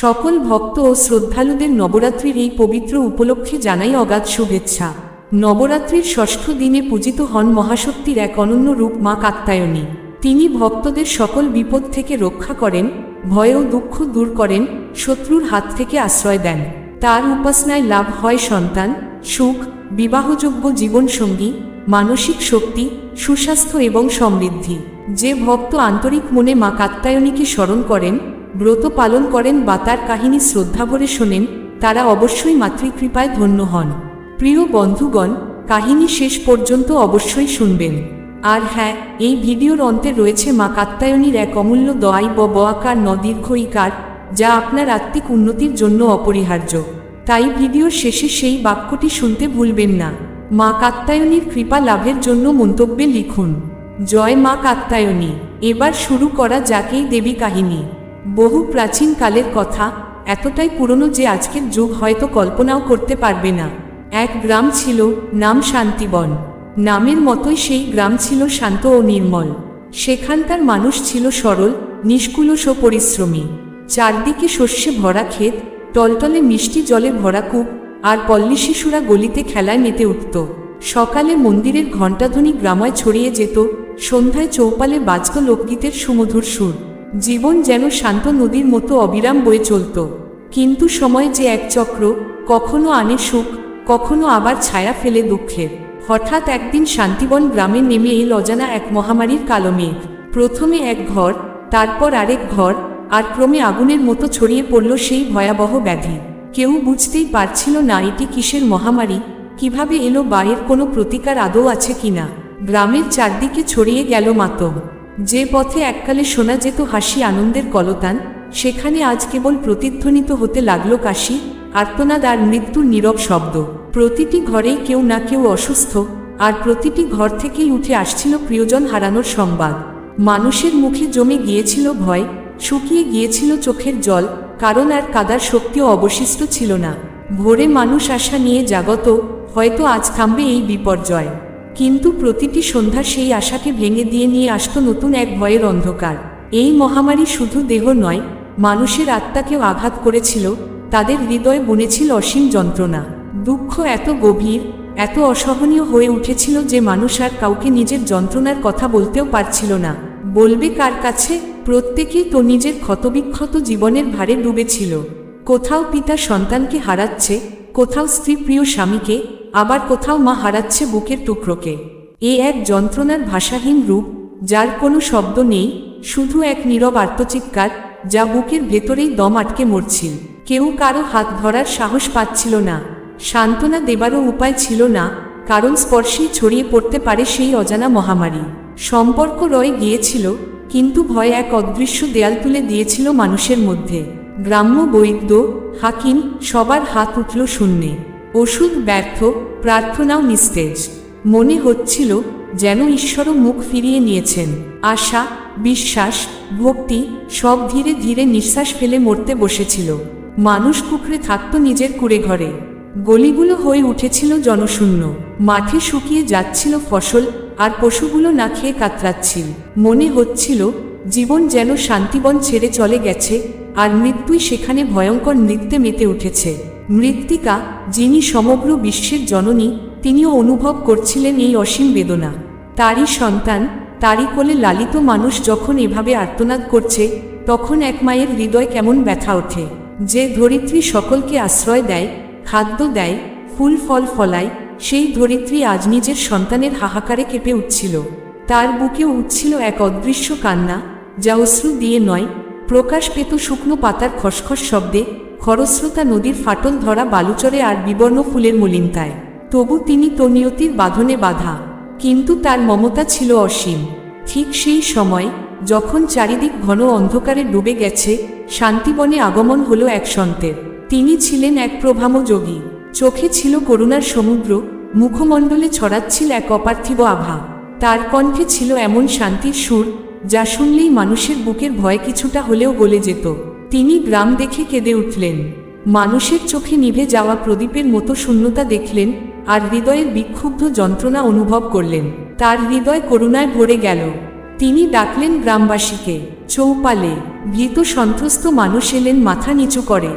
সকল ভক্ত ও শ্রদ্ধালুদের নবরাত্রির এই পবিত্র উপলক্ষে জানাই অগাধ শুভেচ্ছা। নবরাত্রির ষষ্ঠ দিনে পূজিত হন মহাশক্তির এক অনন্য রূপ মা কাত্তায়নী তিনি ভক্তদের সকল বিপদ থেকে রক্ষা করেন, ভয় ও দুঃখ দূর করেন, শত্রুর হাত থেকে আশ্রয় দেন। তার উপাসনায় লাভ হয় সন্তান, সুখ, বিবাহযোগ্য জীবনসঙ্গী, মানসিক শক্তি, সুস্বাস্থ্য এবং সমৃদ্ধি। যে ভক্ত আন্তরিক মনে মা কাত্তায়নীকে স্মরণ করেন ব্রত পালন করেন বা তার কাহিনী শ্রদ্ধাভরে শোনেন, তারা অবশ্যই মাতৃকৃপায় ধন্য হন। প্রিয় বন্ধুগণ, কাহিনী শেষ পর্যন্ত অবশ্যই শুনবেন। আর হ্যাঁ এই ভিডিওর অন্তে রয়েছে মা কাত্তায়নীর এক অমূল্য দোয়াই ব বয়াকার নদীর্ঘ ইকার, যা আপনার আত্মিক উন্নতির জন্য অপরিহার্য। তাই ভিডিওর শেষে সেই বাক্যটি শুনতে ভুলবেন না। মা কাত্তায়নীর কৃপা লাভের জন্য মন্তব্যে লিখুন, জয় মা কাত্তায়নী এবার শুরু করা যাকেই দেবী কাহিনী। বহু প্রাচীন কালের কথা, এতটাই পুরনো যে আজকের যুগ হয়তো কল্পনাও করতে পারবে না। এক গ্রাম ছিল নাম শান্তিবন। নামের মতোই সেই গ্রাম ছিল শান্ত ও নির্মল। সেখানকার মানুষ ছিল সরল নিষ্কুলস ও পরিশ্রমী চারদিকে শস্যে ভরা ক্ষেত, টলটলে মিষ্টি জলে ভরা কূপ আর পল্লী শিশুরা গলিতে খেলায় মেতে উঠত। সকালে মন্দিরের ঘণ্টাধ্বনি গ্রামায় ছড়িয়ে যেত, সন্ধ্যায় চৌপালে বাজত লোকগীতের সুমধুর সুর। জীবন যেন শান্ত নদীর মতো অবিরাম বয়ে চলত। কিন্তু সময় যে এক চক্র, কখনো আনে সুখ, কখনো আবার ছায়া ফেলে দুঃখের। হঠাৎ একদিন শান্তিবন গ্রামে নেমে এল অজানা এক মহামারীর কালো মেঘ। প্রথমে এক ঘর, তারপর আরেক ঘর, আর ক্রমে আগুনের মতো ছড়িয়ে পড়ল সেই ভয়াবহ ব্যাধি। কেউ বুঝতেই পারছিল না এটি কিসের মহামারী, কীভাবে এলো বা কোনো প্রতিকার আদৌ আছে কিনা। গ্রামের চারদিকে ছড়িয়ে গেল মাতম যে পথে এককালে শোনা যেত হাসি আনন্দের কলতান, সেখানে আজ কেবল প্রতিধ্বনিত হতে লাগল কাশি, আর্তনাদ আর মৃত্যুর নীরব শব্দ। প্রতিটি ঘরেই কেউ না কেউ অসুস্থ, আর প্রতিটি ঘর থেকেই উঠে আসছিল প্রিয়জন হারানোর সংবাদ। মানুষের মুখে জমে গিয়েছিল ভয়, শুকিয়ে গিয়েছিল চোখের জল, কারণ আর কাদার শক্তিও অবশিষ্ট ছিল না। ভোরে মানুষ আশা নিয়ে জাগত, হয়তো আজ থামবে এই বিপর্যয়। কিন্তু প্রতিটি সন্ধ্যা সেই আশাকে ভেঙে দিয়ে নিয়ে আসত নতুন এক ভয়ের অন্ধকার। এই মহামারী শুধু দেহ নয়, মানুষের আত্মাকেও আঘাত করেছিল, তাদের হৃদয়ে বনেছিল অসীম যন্ত্রণা। দুঃখ এত গভীর, এত অসহনীয় হয়ে উঠেছিল যে মানুষ আর কাউকে নিজের যন্ত্রণার কথা বলতেও পারছিল না। বলবে কার কাছে? প্রত্যেকেই তো নিজের ক্ষতবিক্ষত জীবনের ভারে ডুবেছিল। কোথাও পিতা সন্তানকে হারাচ্ছে, কোথাও স্ত্রী প্রিয় স্বামীকে আবার কোথাও মা হারাচ্ছে বুকের টুকরোকে। এ এক যন্ত্রণার ভাষাহীন রূপ, যার কোনো শব্দ নেই, শুধু এক নীরব আর্তচিৎকার যা বুকের ভেতরেই দম আটকে মরছিল। কেউ কারও হাত ধরার সাহস পাচ্ছিল না। সান্ত্বনা দেবারও উপায় ছিল না, কারণ স্পর্শেই ছড়িয়ে পড়তে পারে সেই অজানা মহামারী। সম্পর্ক রয়ে গিয়েছিল, কিন্তু ভয় এক অদৃশ্য দেয়াল তুলে দিয়েছিল মানুষের মধ্যে। গ্রাম্য বৈদ্য, হাকিম, সবার হাত উঠল শূন্যে। ওষুধ ব্যর্থ, প্রার্থনাও নিস্তেজ। মনে হচ্ছিল যেন ঈশ্বরও মুখ ফিরিয়ে নিয়েছেন। আশা, বিশ্বাস, ভক্তি সব ধীরে ধীরে নিঃশ্বাস ফেলে মরতে বসেছিল। মানুষ কুকড়ে থাকত নিজের কুড়ে ঘরে। গলিগুলো হয়ে উঠেছিল জনশূন্য। মাঠে শুকিয়ে যাচ্ছিল ফসল আর পশুগুলো না খেয়ে কাতরাচ্ছিল। মনে হচ্ছিল জীবন যেন শান্তিবন ছেড়ে চলে গেছে আর মৃত্যুই সেখানে ভয়ঙ্কর নৃত্যে মেতে উঠেছে। মৃত্তিকা, যিনি সমগ্র বিশ্বের জননী, তিনিও অনুভব করছিলেন এই অসীম বেদনা। তারই সন্তান, তারই কোলে লালিত মানুষ যখন এভাবে আর্তনাদ করছে, তখন এক মায়ের হৃদয় কেমন ব্যথা ওঠে। যে ধরিত্রী সকলকে আশ্রয় দেয়, খাদ্য দেয়, ফুল ফল ফলায়, সেই ধরিত্রী আজ নিজের সন্তানের হাহাকারে কেঁপে উঠছিল। তার বুকে উঠছিল এক অদৃশ্য কান্না, যা অশ্রু দিয়ে নয়, প্রকাশ পেত শুকনো পাতার খসখস শব্দে খরস্রোতা নদীর ফাটল ধরা বালুচরে আর বিবর্ণ ফুলের মলিনতায়। তবু তিনি তনিয়তির বাঁধনে বাধা, কিন্তু তার মমতা ছিল অসীম। ঠিক সেই সময়, যখন চারিদিক ঘন অন্ধকারে ডুবে গেছে, শান্তিবনে আগমন হলো এক সন্তের। তিনি ছিলেন এক প্রভাম যোগী। চোখে ছিল করুণার সমুদ্র, মুখমণ্ডলে ছড়াচ্ছিল এক অপার্থিব আভা। তার কণ্ঠে ছিল এমন শান্তির সুর, যা শুনলেই মানুষের বুকের ভয় কিছুটা হলেও গলে যেত। তিনি গ্রাম দেখে কেঁদে উঠলেন। মানুষের চোখে নিভে যাওয়া প্রদীপের মতো শূন্যতা দেখলেন আর হৃদয়ের বিক্ষুব্ধ যন্ত্রণা অনুভব করলেন। তার হৃদয় করুণায় ভরে গেল। তিনি ডাকলেন গ্রামবাসীকে, চৌপালে, ভীত সন্ত্রস্ত মানুষ এলেন মাথা নিচু করে।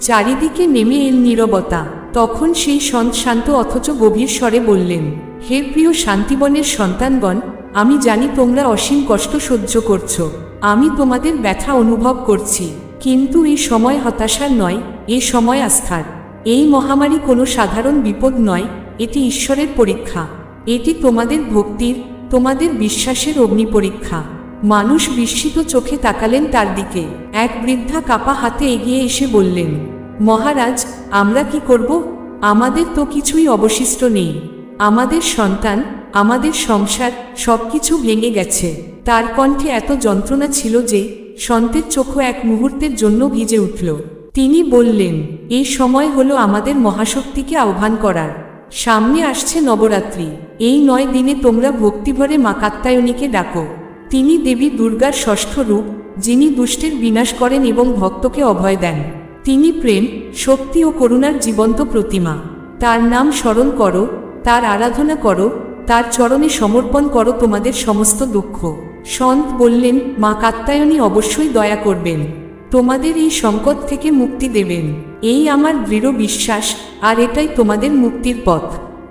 চারিদিকে নেমে এল নীরবতা। তখন সেই সন্ত শান্ত অথচ গভীর স্বরে বললেন, হে প্রিয় শান্তিবনের সন্তানগণ, আমি জানি তোমরা অসীম কষ্ট সহ্য করছ। আমি তোমাদের ব্যথা অনুভব করছি। কিন্তু এই সময় হতাশার নয় এ সময় আস্থার। এই মহামারী কোনো সাধারণ বিপদ নয়, এটি ঈশ্বরের পরীক্ষা। এটি তোমাদের ভক্তির, তোমাদের বিশ্বাসের অগ্নি পরীক্ষা। মানুষ বিস্মিত চোখে তাকালেন তার দিকে। এক বৃদ্ধা কাপা হাতে এগিয়ে এসে বললেন, মহারাজ, আমরা কি করব? আমাদের তো কিছুই অবশিষ্ট নেই। আমাদের সন্তান, আমাদের সংসার, সবকিছু ভেঙে গেছে। তার কণ্ঠে এত যন্ত্রণা ছিল যে সন্তের চোখও এক মুহূর্তের জন্য ভিজে উঠল। তিনি বললেন, এই সময় হলো আমাদের মহাশক্তিকে আহ্বান করার। সামনে আসছে নবরাত্রি। এই নয় দিনে তোমরা ভক্তিভরে মা কাত্তায়নীকে ডাকো। তিনি দেবী দুর্গার ষষ্ঠ রূপ, যিনি দুষ্টের বিনাশ করেন এবং ভক্তকে অভয় দেন। তিনি প্রেম, শক্তি ও করুণার জীবন্ত প্রতিমা। তার নাম স্মরণ করো, তার আরাধনা করো, তার চরণে সমর্পণ করো তোমাদের সমস্ত দুঃখ। সন্ত বললেন, মা কাত্তায়নী অবশ্যই দয়া করবেন। তোমাদের এই সংকট থেকে মুক্তি দেবেন। এই আমার দৃঢ় বিশ্বাস, আর এটাই তোমাদের মুক্তির পথ।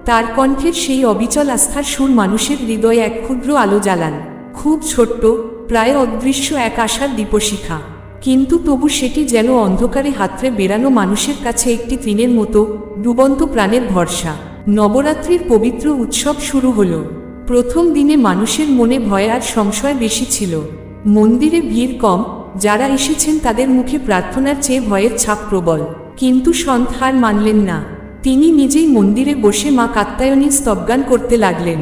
তার কণ্ঠের সেই অবিচল আস্থার সুর মানুষের হৃদয়ে এক ক্ষুদ্র আলো জ্বালান। খুব ছোট্ট, প্রায় অদৃশ্য এক আশার দীপশিখা। কিন্তু তবু সেটি যেন অন্ধকারে হাতরে বেরানো মানুষের কাছে একটি তৃণের মতো, ডুবন্ত প্রাণের ভরসা। নবরাত্রির পবিত্র উৎসব শুরু হলো। প্রথম দিনে মানুষের মনে ভয় আর সংশয় বেশি ছিল। মন্দিরে ভিড় কম, যারা এসেছেন তাদের মুখে প্রার্থনার চেয়ে ভয়ের ছাপ প্রবল। কিন্তু সন্ত হার মানলেন না। তিনি নিজেই মন্দিরে বসে মা কাত্তায়নী স্তবগান করতে লাগলেন।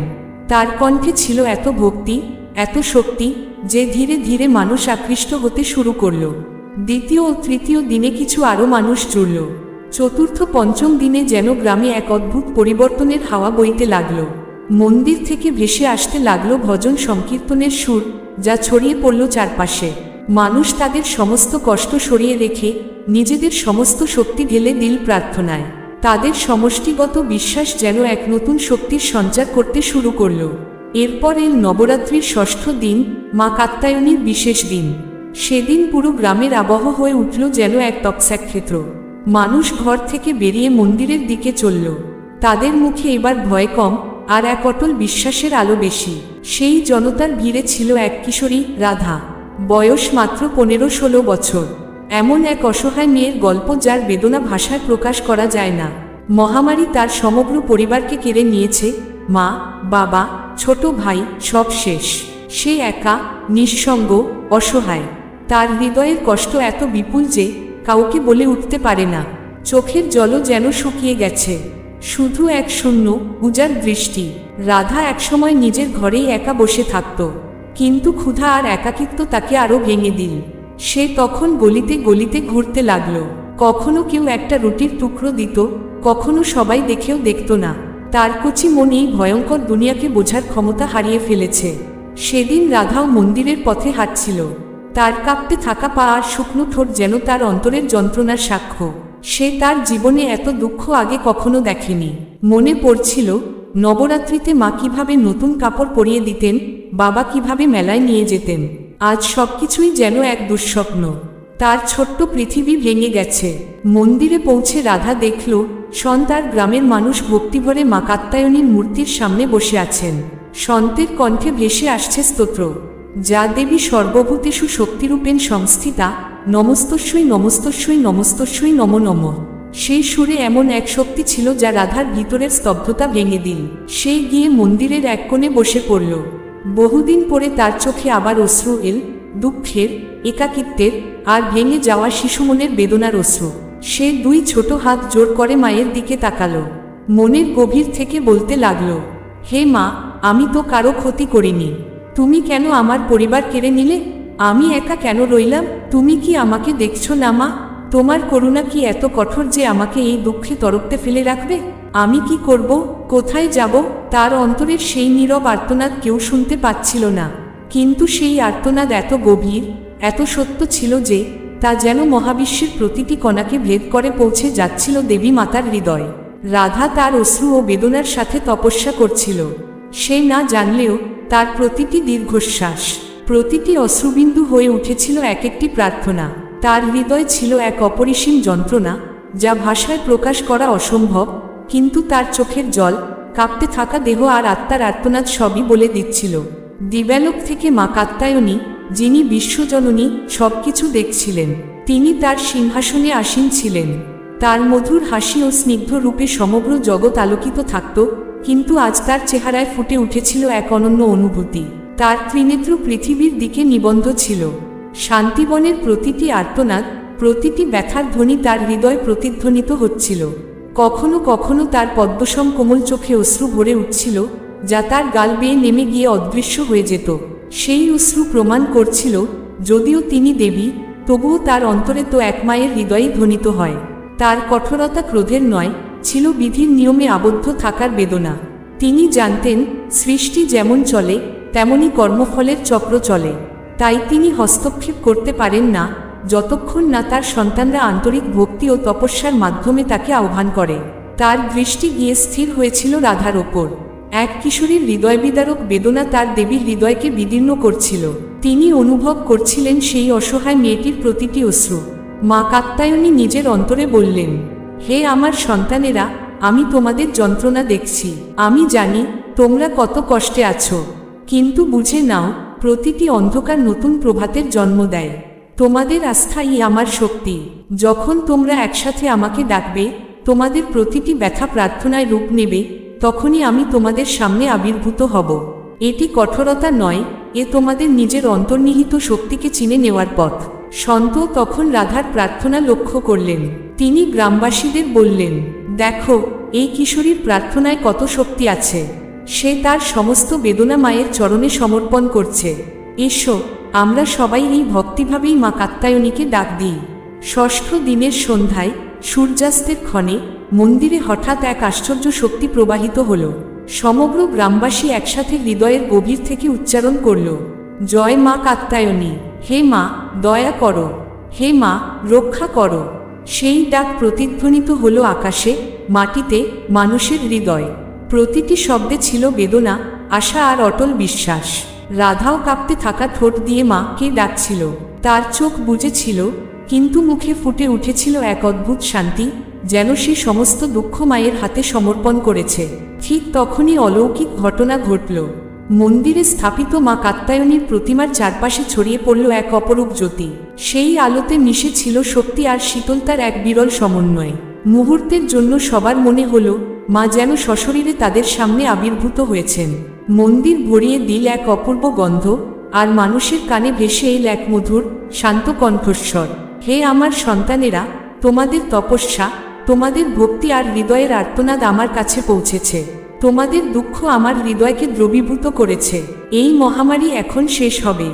তার কণ্ঠে ছিল এত ভক্তি, এত শক্তি, যে ধীরে ধীরে মানুষ আকৃষ্ট হতে শুরু করল। দ্বিতীয় ও তৃতীয় দিনে কিছু আরও মানুষ জুড়ল। চতুর্থ পঞ্চম দিনে যেন গ্রামে এক অদ্ভুত পরিবর্তনের হাওয়া বইতে লাগল। মন্দির থেকে ভেসে আসতে লাগল ভজন সংকীর্তনের সুর, যা ছড়িয়ে পড়ল চারপাশে। মানুষ তাদের সমস্ত কষ্ট সরিয়ে রেখে নিজেদের সমস্ত শক্তি ঢেলে দিল প্রার্থনায়। তাদের সমষ্টিগত বিশ্বাস যেন এক নতুন শক্তির সঞ্চার করতে শুরু করল। এরপর এল নবরাত্রির ষষ্ঠ দিন, মা কাত্তায়নীর বিশেষ দিন। সেদিন পুরো গ্রামের আবহ হয়ে উঠল যেন এক তপস্যাক ক্ষেত্র মানুষ ঘর থেকে বেরিয়ে মন্দিরের দিকে চলল। তাদের মুখে এবার ভয় কম আর এক অটল বিশ্বাসের আলো বেশি। সেই জনতার ভিড়ে ছিল এক কিশোরী, রাধা। বয়স মাত্র পনেরো ষোলো বছর। এমন এক অসহায় মেয়ের গল্প যার বেদনা ভাষায় প্রকাশ করা যায় না। মহামারী তার সমগ্র পরিবারকে কেড়ে নিয়েছে। মা, বাবা, ছোট ভাই, সব শেষ। সে একা, নিঃসঙ্গ, অসহায়। তার হৃদয়ের কষ্ট এত বিপুল যে কাউকে বলে উঠতে পারে না। চোখের জলও যেন শুকিয়ে গেছে। শুধু এক শূন্য উজার দৃষ্টি। রাধা একসময় নিজের ঘরেই একা বসে থাকত। কিন্তু ক্ষুধা আর একাকিত্ব তাকে আরও ভেঙে দিল। সে তখন গলিতে গলিতে ঘুরতে লাগল। কখনো কেউ একটা রুটির টুকরো দিত, কখনো সবাই দেখেও দেখত না। তার কচি মন এই ভয়ঙ্কর দুনিয়াকে বোঝার ক্ষমতা হারিয়ে ফেলেছে। সেদিন রাধাও মন্দিরের পথে হাঁটছিল। তার কাঁপতে থাকা পা আর শুকনো ঠোঁট যেন তার অন্তরের যন্ত্রণার সাক্ষ্য। সে তার জীবনে এত দুঃখ আগে কখনো দেখেনি। মনে পড়ছিল, নবরাত্রিতে মা কীভাবে নতুন কাপড় পরিয়ে দিতেন, বাবা কীভাবে মেলায় নিয়ে যেতেন। আজ সবকিছুই যেন এক দুঃস্বপ্ন। তার ছোট্ট পৃথিবী ভেঙে গেছে। মন্দিরে পৌঁছে রাধা দেখল সন্তার গ্রামের মানুষ ভক্তিভরে মা কাত্তায়নীর মূর্তির সামনে বসে আছেন। সন্তের কণ্ঠে ভেসে আসছে স্তোত্র। যা দেবী সর্বভূতেষু শক্তিরূপেন সংস্থিতা নমস্তস্যই নমস্তস্যই নমস্তস্যই নম নম। সেই সুরে এমন এক শক্তি ছিল যা রাধার ভিতরের স্তব্ধতা ভেঙে দিল। সে গিয়ে মন্দিরের এক কোণে বসে পড়ল। বহুদিন পরে তার চোখে আবার অশ্রু এল, দুঃখের, একাকিত্বের, আর ভেঙে যাওয়া শিশুমনের বেদনার অশ্রু। সে দুই ছোট হাত জোর করে মায়ের দিকে তাকালো। মনের গভীর থেকে বলতে লাগল, হে মা, আমি তো কারও ক্ষতি করিনি। তুমি কেন আমার পরিবার কেড়ে নিলে? আমি একা কেন রইলাম? তুমি কি আমাকে দেখছ না মা তোমার করুণা কি এত কঠোর যে আমাকে এই দুঃখে তরক্তে ফেলে রাখবে? আমি কি করব? কোথায় যাব? তার অন্তরের সেই নীরব আর্তনাদ কেউ শুনতে পাচ্ছিল না। কিন্তু সেই আর্তনাদ এত গভীর, এত সত্য ছিল যে, তা যেন মহাবিশ্বের প্রতিটি কণাকে ভেদ করে পৌঁছে যাচ্ছিল দেবী মাতার হৃদয়। রাধা তার অশ্রু ও বেদনার সাথে তপস্যা করছিল। সে না জানলেও তার প্রতিটি দীর্ঘশ্বাস। প্রতিটি অশ্রুবিন্দু হয়ে উঠেছিল এক একটি প্রার্থনা। তার হৃদয় ছিল এক অপরিসীম যন্ত্রণা, যা ভাষায় প্রকাশ করা অসম্ভব, কিন্তু তার চোখের জল, কাঁপতে থাকা দেহ আর আত্মার আর্তনাদ সবই বলে দিচ্ছিল। দিব্যালোক থেকে মা কাত্তায়নী, যিনি বিশ্বজননী, সবকিছু দেখছিলেন। তিনি তার সিংহাসনে আসীন ছিলেন। তার মধুর হাসি ও স্নিগ্ধ রূপে সমগ্র জগৎ আলোকিত থাকত, কিন্তু আজ তার চেহারায় ফুটে উঠেছিল এক অনন্য অনুভূতি। তার ত্রিনেত্র পৃথিবীর দিকে নিবন্ধ ছিল। শান্তিবনের প্রতিটি আর্তনাদ, প্রতিটি ব্যথার ধ্বনি তার হৃদয় প্রতিধ্বনিত হচ্ছিল। কখনো কখনো তার পদ্মসম কোমল চোখে অশ্রু ভরে উঠছিল, যা তার গাল বেয়ে নেমে গিয়ে অদৃশ্য হয়ে যেত। সেই অশ্রু প্রমাণ করছিল, যদিও তিনি দেবী, তবুও তার অন্তরে তো এক মায়ের হৃদয়ই ধ্বনিত হয়। তার কঠোরতা ক্রোধের নয়, ছিল বিধির নিয়মে আবদ্ধ থাকার বেদনা। তিনি জানতেন, সৃষ্টি যেমন চলে তেমনি কর্মফলের চক্র চলে। তাই তিনি হস্তক্ষেপ করতে পারেন না, যতক্ষণ না তার সন্তানরা আন্তরিক ভক্তি ও তপস্যার মাধ্যমে তাকে আহ্বান করে। তার দৃষ্টি গিয়ে স্থির হয়েছিল রাধার ওপর। এক কিশোরীর হৃদয় বিদারক বেদনা তার দেবীর হৃদয়কে বিদীর্ণ করছিল। তিনি অনুভব করছিলেন সেই অসহায় মেয়েটির প্রতিটি অশ্রু। মা কাত্তায়নী নিজের অন্তরে বললেন, হে আমার সন্তানেরা, আমি তোমাদের যন্ত্রণা দেখছি। আমি জানি তোমরা কত কষ্টে আছো। কিন্তু বুঝে নাও, প্রতিটি অন্ধকার নতুন প্রভাতের জন্ম দেয়। তোমাদের আস্থাই আমার শক্তি। যখন তোমরা একসাথে আমাকে ডাকবে, তোমাদের প্রতিটি ব্যথা প্রার্থনায় রূপ নেবে, তখনই আমি তোমাদের সামনে আবির্ভূত হব। এটি কঠোরতা নয়, এ তোমাদের নিজের অন্তর্নিহিত শক্তিকে চিনে নেওয়ার পথ। সন্ত তখন রাধার প্রার্থনা লক্ষ্য করলেন। তিনি গ্রামবাসীদের বললেন, দেখো, এই কিশোরীর প্রার্থনায় কত শক্তি আছে। সে তার সমস্ত বেদনা মায়ের চরণে সমর্পণ করছে। এসো, আমরা সবাই এই ভক্তিভাবেই মা কাত্তায়নীকে ডাক দিই। ষষ্ঠ দিনের সন্ধ্যায় সূর্যাস্তের ক্ষণে মন্দিরে হঠাৎ এক আশ্চর্য শক্তি প্রবাহিত হল। সমগ্র গ্রামবাসী একসাথে হৃদয়ের গভীর থেকে উচ্চারণ করল, জয় মা কাত্তায়নী হে মা, দয়া করো, হে মা, রক্ষা করো। সেই ডাক প্রতিধ্বনিত হলো আকাশে, মাটিতে মানুষের হৃদয়। প্রতিটি শব্দে ছিল বেদনা, আশা আর অটল বিশ্বাস। রাধাও কাঁপতে থাকা ঠোঁট দিয়ে মাকে ডাকছিল। তার চোখ বুঝেছিল কিন্তু মুখে ফুটে উঠেছিল এক অদ্ভুত শান্তি, যেন সে সমস্ত দুঃখ মায়ের হাতে সমর্পণ করেছে। ঠিক তখনই অলৌকিক ঘটনা ঘটল। মন্দিরে স্থাপিত মা কাত্তায়নীর প্রতিমার চারপাশে ছড়িয়ে পড়ল এক অপরূপ জ্যোতি। সেই আলোতে মিশে ছিল শক্তি আর শীতলতার এক বিরল সমন্বয়। মুহূর্তের জন্য সবার মনে হলো মা যেন সশরীরে তাদের সামনে আবির্ভূত হয়েছেন। মন্দির ভরিয়ে দিল এক অপূর্ব গন্ধ, আর মানুষের কানে ভেসে এল এক মধুর, শান্ত কণ্ঠস্বর। হে আমার সন্তানেরা, তোমাদের তপস্যা, তোমাদের ভক্তি আর হৃদয়ের আর্তনাদ আমার কাছে পৌঁছেছে। তোমাদের দুঃখ আমার হৃদয়কে দ্রবীভূত করেছে। এই মহামারী এখন শেষ হবে।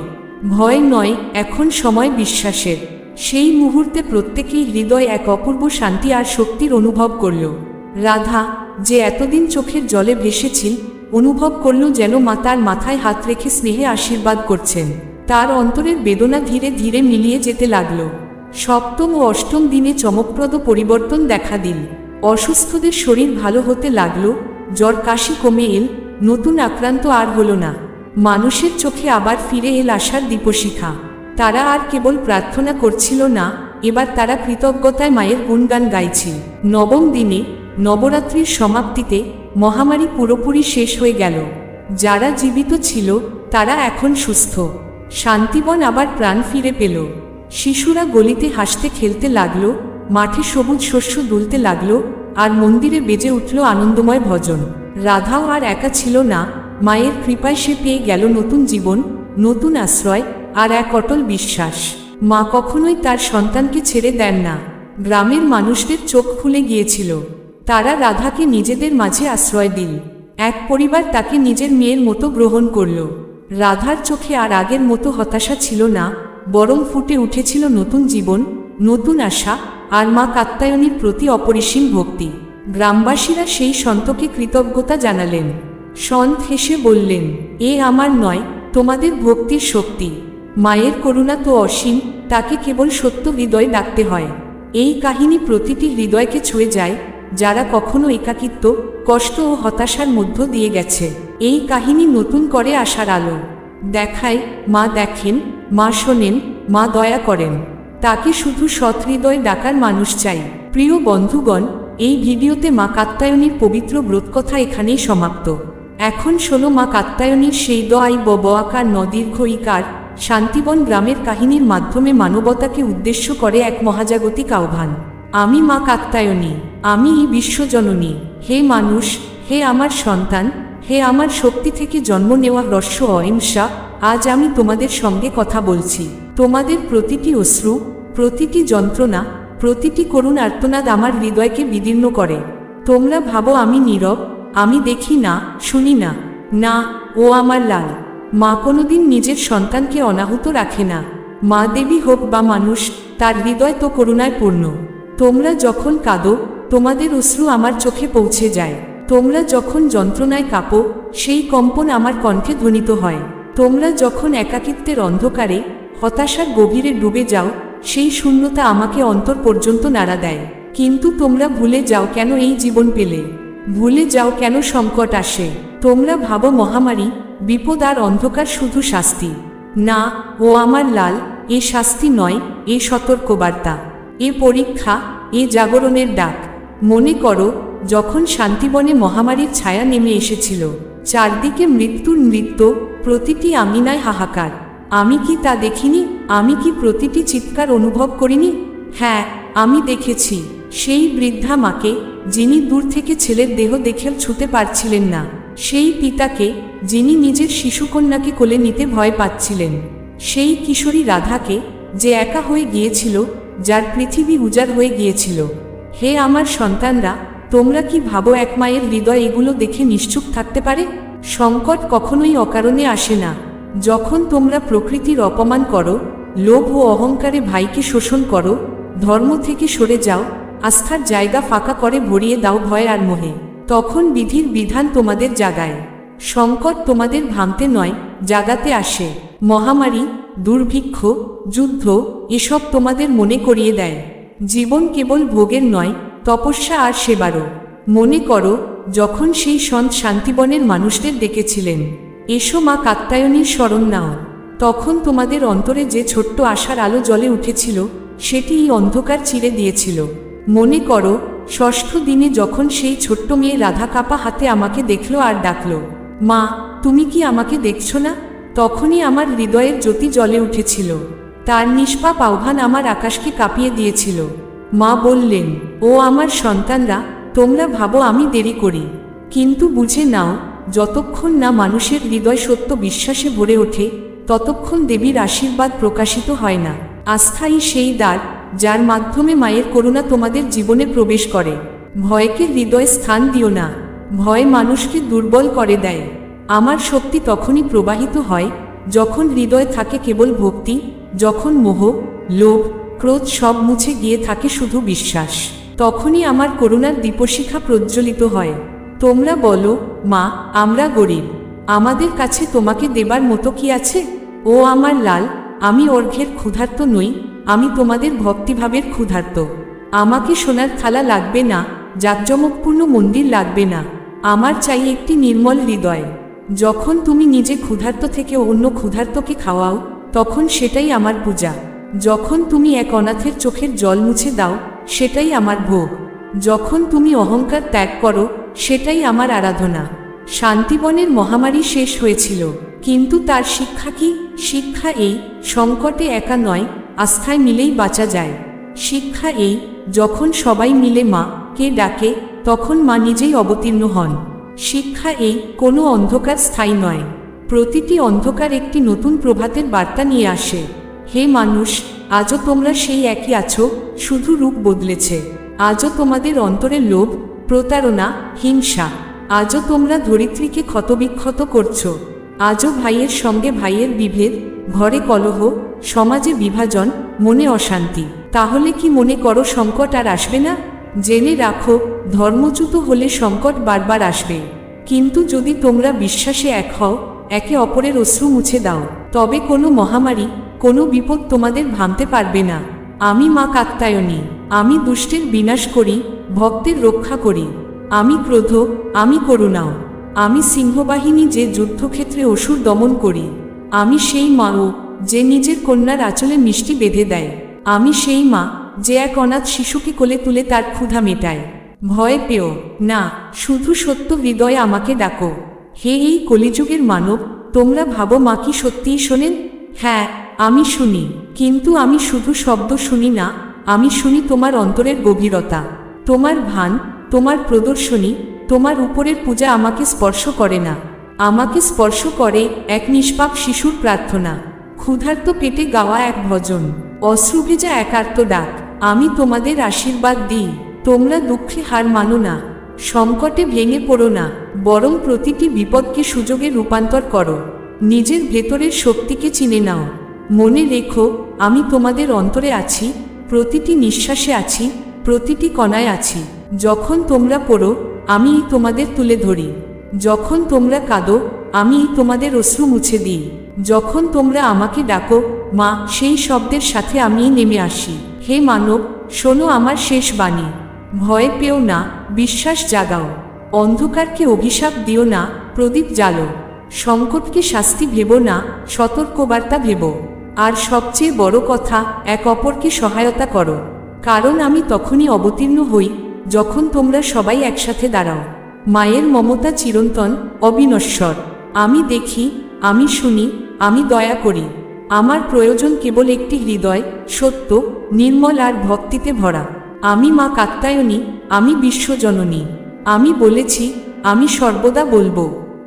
ভয় নয়, এখন সময় বিশ্বাসের। সেই মুহূর্তে প্রত্যেকেই হৃদয় এক অপূর্ব শান্তি আর শক্তির অনুভব করল। রাধা, যে এতদিন চোখের জলে ভেসেছিল, অনুভব করল যেন মাতার মাথায় হাত রেখে স্নেহে আশীর্বাদ করছেন। তার অন্তরের বেদনা ধীরে ধীরে মিলিয়ে যেতে লাগল। সপ্তম ও অষ্টম দিনে চমকপ্রদ পরিবর্তন দেখা দিল। অসুস্থদের শরীর ভালো হতে লাগল, জ্বর কাশি কমে এল, নতুন আক্রান্ত আর হলো না। মানুষের চোখে আবার ফিরে এল আশার দীপশিখা। তারা আর কেবল প্রার্থনা করছিল না, এবার তারা কৃতজ্ঞতায় মায়ের গুণগান গাইছিল। নবম দিনে নবরাত্রির সমাপ্তিতে মহামারী পুরোপুরি শেষ হয়ে গেল। যারা জীবিত ছিল, তারা এখন সুস্থ। শান্তিবন আবার প্রাণ ফিরে পেল। শিশুরা গলিতে হাসতে খেলতে লাগল, মাঠে সবুজ শস্য দুলতে লাগল, আর মন্দিরে বেজে উঠল আনন্দময় ভজন। রাধাও আর একা ছিল না, মায়ের কৃপায় সে পেয়ে গেল নতুন জীবন, নতুন আশ্রয়, আর এক অটল বিশ্বাস। মা কখনোই তার সন্তানকে ছেড়ে দেন না। গ্রামের মানুষদের চোখ খুলে গিয়েছিল। তারা রাধাকে নিজেদের মাঝে আশ্রয় দিল। এক পরিবার তাকে নিজের মেয়ের মতো গ্রহণ করল। রাধার চোখে আর আগের মতো হতাশা ছিল না, বরং ফুটে উঠেছিল নতুন জীবন, নতুন আশা আর মা কাত্তায়নীর প্রতি অপরিসীম ভক্তি। গ্রামবাসীরা সেই সন্তকে কৃতজ্ঞতা জানালেন। সন্ত হেসে বললেন, এ আমার নয়, তোমাদের ভক্তির শক্তি। মায়ের করুণা তো অসীম, তাকে কেবল সত্য হৃদয় ডাকতে হয়। এই কাহিনী প্রতিটি হৃদয়কে ছুঁয়ে যায় যারা কখনো একাকিত্ব, কষ্ট ও হতাশার মধ্য দিয়ে গেছে। এই কাহিনী নতুন করে আসার আলো। দেখায়, মা দেখেন, মা শোনেন, মা দয়া করেন। তাকে শুধু সৎহৃদয় ডাকার মানুষ চাই। প্রিয় বন্ধুগণ, এই ভিডিওতে মা কাত্তায়নীর পবিত্র ব্রতকথা এখানেই সমাপ্ত। এখন শোনো মা কাত্তায়নীর সেই দোয়াই ববাকার নদীর্ঘ ইকার, শান্তিবন গ্রামের কাহিনীর মাধ্যমে মানবতাকে উদ্দেশ্য করে এক মহাজাগতিক আহ্বান। আমি মা কাত্তায়নী আমি বিশ্বজননী, হে মানুষ, হে আমার সন্তান, হে আমার শক্তি থেকে জন্ম নেওয়া রস্য অহিংসা, আজ আমি তোমাদের সঙ্গে কথা বলছি। তোমাদের প্রতিটি অশ্রু, প্রতিটি যন্ত্রণা, প্রতিটি করুণ আর্তনাদ আমার হৃদয়কে বিদীর্ণ করে। তোমরা ভাবো আমি নীরব, আমি দেখি না, শুনি না। না, ও আমার লাল। মা কোনোদিন নিজের সন্তানকে অনাহুত রাখে না। মা দেবী হোক বা মানুষ, তার হৃদয় তো করুণায় পূর্ণ। তোমরা যখন কাঁদো তোমাদের অশ্রু আমার চোখে পৌঁছে যায়। তোমরা যখন যন্ত্রণায় কাঁপো, সেই কম্পন আমার কণ্ঠে ধ্বনিত হয়। তোমরা যখন একাকিত্বের অন্ধকারে, হতাশার গভীরে ডুবে যাও, সেই শূন্যতা আমাকে অন্তর পর্যন্ত নাড়া দেয়। কিন্তু তোমরা ভুলে যাও কেন এই জীবন পেলে? ভুলে যাও কেন সংকট আসে? তোমরা ভাবো মহামারী, বিপদ আর অন্ধকার শুধু শাস্তি। না, ও আমার লাল, এ শাস্তি নয়, এ সতর্কবার্তা। এ পরীক্ষা, এ জাগরণের ডাক। মনে করো, যখন শান্তিবনে মহামারীর ছায়া নেমে এসেছিল, চারদিকে মৃত্যুর নৃত্য, প্রতিটি আমিনায় হাহাকার। আমি কি তা দেখিনি? আমি কি প্রতিটি চিৎকার অনুভব করিনি? হ্যাঁ আমি দেখেছি, সেই বৃদ্ধা মাকে, যিনি দূর থেকে ছেলের দেহ দেখে ছুতে পারছিলেন না, সেই পিতাকে, যিনি নিজের শিশুকন্যাকে কোলে নিতে ভয় পাচ্ছিলেন। সেই কিশোরী রাধাকে, যে একা হয়ে গিয়েছিল, যার পৃথিবী উজাড় হয়ে গিয়েছিল। হে আমার সন্তানরা, তোমরা কি ভাবো এক মায়ের হৃদয় এগুলো দেখে নিশ্চুপ থাকতে পারে? সংকট কখনোই অকারণে আসে না। যখন তোমরা প্রকৃতির অপমান করো, লোভ ও অহংকারে ভাইকে শোষণ করো, ধর্ম থেকে সরে যাও, আস্থার জায়গা ফাঁকা করে ভরিয়ে দাও ভয় আর মোহে, তখন বিধির বিধান তোমাদের জাগায়। সংকট তোমাদের ভাঙতে নয়, জাগাতে আসে। মহামারী, দুর্ভিক্ষ, যুদ্ধ, এসব তোমাদের মনে করিয়ে দেয়। জীবন কেবল ভোগের নয়, তপস্যা আর সেবারও। মনে করো, যখন সেই সন্ত শান্তিবনের মানুষদের ডেকেছিলেন, এসো মা কাত্তায়নীর স্মরণ নাও। তখন তোমাদের অন্তরে যে ছোট্ট আশার আলো জ্বলে উঠেছিল, সেটি এই অন্ধকার চিরে দিয়েছিল। মনে করো, ষষ্ঠ দিনে যখন সেই ছোট্ট মেয়ে রাধা কাপা হাতে আমাকে দেখল আর ডাকলো, মা, তুমি কি আমাকে দেখছ না? তখনই আমার হৃদয়ের জ্যোতি জ্বলে উঠেছিল। তার নিষ্পাপ আহ্বান আমার আকাশকে কাঁপিয়ে দিয়েছিল। মা বললেন, ও আমার সন্তানরা, তোমরা ভাবো আমি দেরি করি। কিন্তু বুঝে নাও, যতক্ষণ না মানুষের হৃদয় সত্য বিশ্বাসে ভরে ওঠে, ততক্ষণ দেবীর আশীর্বাদ প্রকাশিত হয় না। আস্থাই সেই দ্বার, যার মাধ্যমে মায়ের করুণা তোমাদের জীবনে প্রবেশ করে। ভয়কে হৃদয়ে স্থান দিও না, ভয় মানুষকে দুর্বল করে দেয়। আমার শক্তি তখনই প্রবাহিত হয়, যখন হৃদয়ে থাকে কেবল ভক্তি যখন মোহ, লোভ, ক্রোধ সব মুছে গিয়ে থাকে শুধু বিশ্বাস, তখনই আমার করুণার দীপশিখা প্রজ্বলিত হয়। তোমরা বলো, মা, আমরা গরিব, আমাদের কাছে তোমাকে দেবার মতো কি আছে? ও আমার লাল, আমি অর্ঘের ক্ষুধার্ত নই, আমি তোমাদের ভক্তিভাবের ক্ষুধার্ত। আমাকে সোনার থালা লাগবে না, জাঁকজমকপূর্ণ মন্দির লাগবে না, আমার চাই একটি নির্মল হৃদয়। যখন তুমি নিজে ক্ষুধার্ত থেকে অন্য ক্ষুধার্তকে খাওয়াও তখন সেটাই আমার পূজা। যখন তুমি এক অনাথের চোখের জল মুছে দাও, সেটাই আমার ভোগ। যখন তুমি অহংকার ত্যাগ করো, সেটাই আমার আরাধনা। শান্তিবনের মহামারী শেষ হয়েছিল, কিন্তু তার শিক্ষা কি? শিক্ষা এই, সংকটে একা নয়, আস্থায় মিলেই বাঁচা যায়। শিক্ষা এই, যখন সবাই মিলে মা কে ডাকে, তখন মা নিজেই অবতীর্ণ হন। শিক্ষা এই, কোনো অন্ধকার স্থায়ী নয়। প্রতিটি অন্ধকার একটি নতুন প্রভাতের বার্তা নিয়ে আসে। হে মানুষ, আজও তোমরা সেই একই আছো, শুধু রূপ বদলেছে। আজও তোমাদের অন্তরে লোভ, প্রতারণা, হিংসা, আজও তোমরা ধরিত্রীকে ক্ষতবিক্ষত করছ। আজও ভাইয়ের সঙ্গে ভাইয়ের বিভেদ, ঘরে কলহ, সমাজে বিভাজন, মনে অশান্তি। তাহলে কি মনে করো সংকট আর আসবে না? জেনে রাখো, ধর্মচ্যুত হলে সংকট বারবার আসবে। কিন্তু যদি তোমরা বিশ্বাসে এক হও একে অপরের অশ্রু মুছে দাও। তবে কোনো মহামারী, কোনো বিপদ তোমাদের ভাঙতে পারবে না। আমি মা কাত্তায়নী আমি দুষ্টের বিনাশ করি, ভক্তের রক্ষা করি। আমি ক্রোধ, আমি করুণাও। আমি সিংহবাহিনী যে যুদ্ধক্ষেত্রে অসুর দমন করি। আমি সেই মাও যে নিজের কন্যার আঁচলে মিষ্টি বেঁধে দেয়। আমি সেই মা যে এক অনাথ শিশুকে কোলে তুলে তার ক্ষুধা মেটায়। ভয় পেও, না, শুধু সত্য হৃদয়ে আমাকে ডাকো। হে এই কলিযুগের মানব, তোমরা ভাবো মা কি সত্যিই শোনেন? হ্যাঁ আমি শুনি, কিন্তু আমি শুধু শব্দ শুনি না, আমি শুনি তোমার অন্তরের গভীরতা, তোমার ভান, তোমার প্রদর্শনী, তোমার উপরের পূজা আমাকে স্পর্শ করে না, আমাকে স্পর্শ করে এক নিষ্পাপ শিশুর প্রার্থনা, ক্ষুধার্ত পেটে গাওয়া এক ভজন, অশ্রুভেজা একার্ত ডাক, আমি তোমাদের আশীর্বাদ দিই, তোমরা দুঃখে হার মানো না। সংকটে ভেঙে পড়ো না, বরং প্রতিটি বিপদকে সুযোগে রূপান্তর করো। নিজের ভেতরের শক্তিকে চিনে নাও। মনে রেখো, আমি তোমাদের অন্তরে আছি, প্রতিটি নিঃশ্বাসে আছি, প্রতিটি কণায় আছি। যখন তোমরা পড়ো আমি তোমাদের তুলে ধরি। যখন তোমরা কাঁদো আমি তোমাদের অশ্রু মুছে দিই। যখন তোমরা আমাকে ডাকো, মা, সেই শব্দের সাথে আমি নেমে আসি। হে মানব, শোনো আমার শেষ বাণী। ভয় পেও না, বিশ্বাস জাগাও। অন্ধকারকে অভিশাপ দিও না, প্রদীপ জ্বালো। সংকটকে শাস্তি ভেবো না, সতর্কবার্তা ভেবো। আর সবচেয়ে বড় কথা, এক অপরকে সহায়তা করো। কারণ আমি তখনই অবতীর্ণ হই, যখন তোমরা সবাই একসাথে দাঁড়াও। মায়ের মমতা চিরন্তন, অবিনশ্বর। আমি দেখি, আমি শুনি, আমি দয়া করি। আমার প্রয়োজন কেবল একটি হৃদয়, সত্য, নির্মল আর ভক্তিতে ভরা। আমি মা কাত্তায়নী আমি বিশ্বজননী। আমি বলেছি, আমি সর্বদা বলব,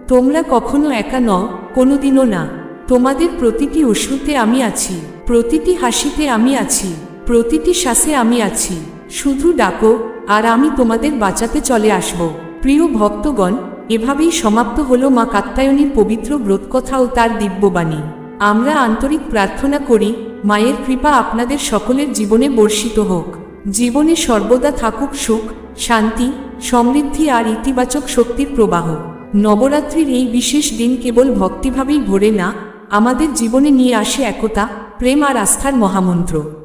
তোমরা কখনো একা ন কোনোদিনও না। তোমাদের প্রতিটি অশ্রুতে আমি আছি, প্রতিটি হাসিতে আমি আছি, প্রতিটি শ্বাসে আমি আছি। শুধু ডাকো, আর আমি তোমাদের বাঁচাতে চলে আসব। প্রিয় ভক্তগণ, এভাবেই সমাপ্ত হল মা কাত্তায়নীর পবিত্র ব্রতকথা ও তার দিব্যবাণী। আমরা আন্তরিক প্রার্থনা করি, মায়ের কৃপা আপনাদের সকলের জীবনে বর্ষিত হোক। জীবনে সর্বদা থাকুক সুখ, শান্তি, সমৃদ্ধি আর ইতিবাচক শক্তির প্রবাহ। নবরাত্রির এই বিশেষ দিন কেবল ভক্তিভাবেই ভরে না, আমাদের জীবনে নিয়ে আসে একতা, প্রেম আর আস্থার মহামন্ত্র।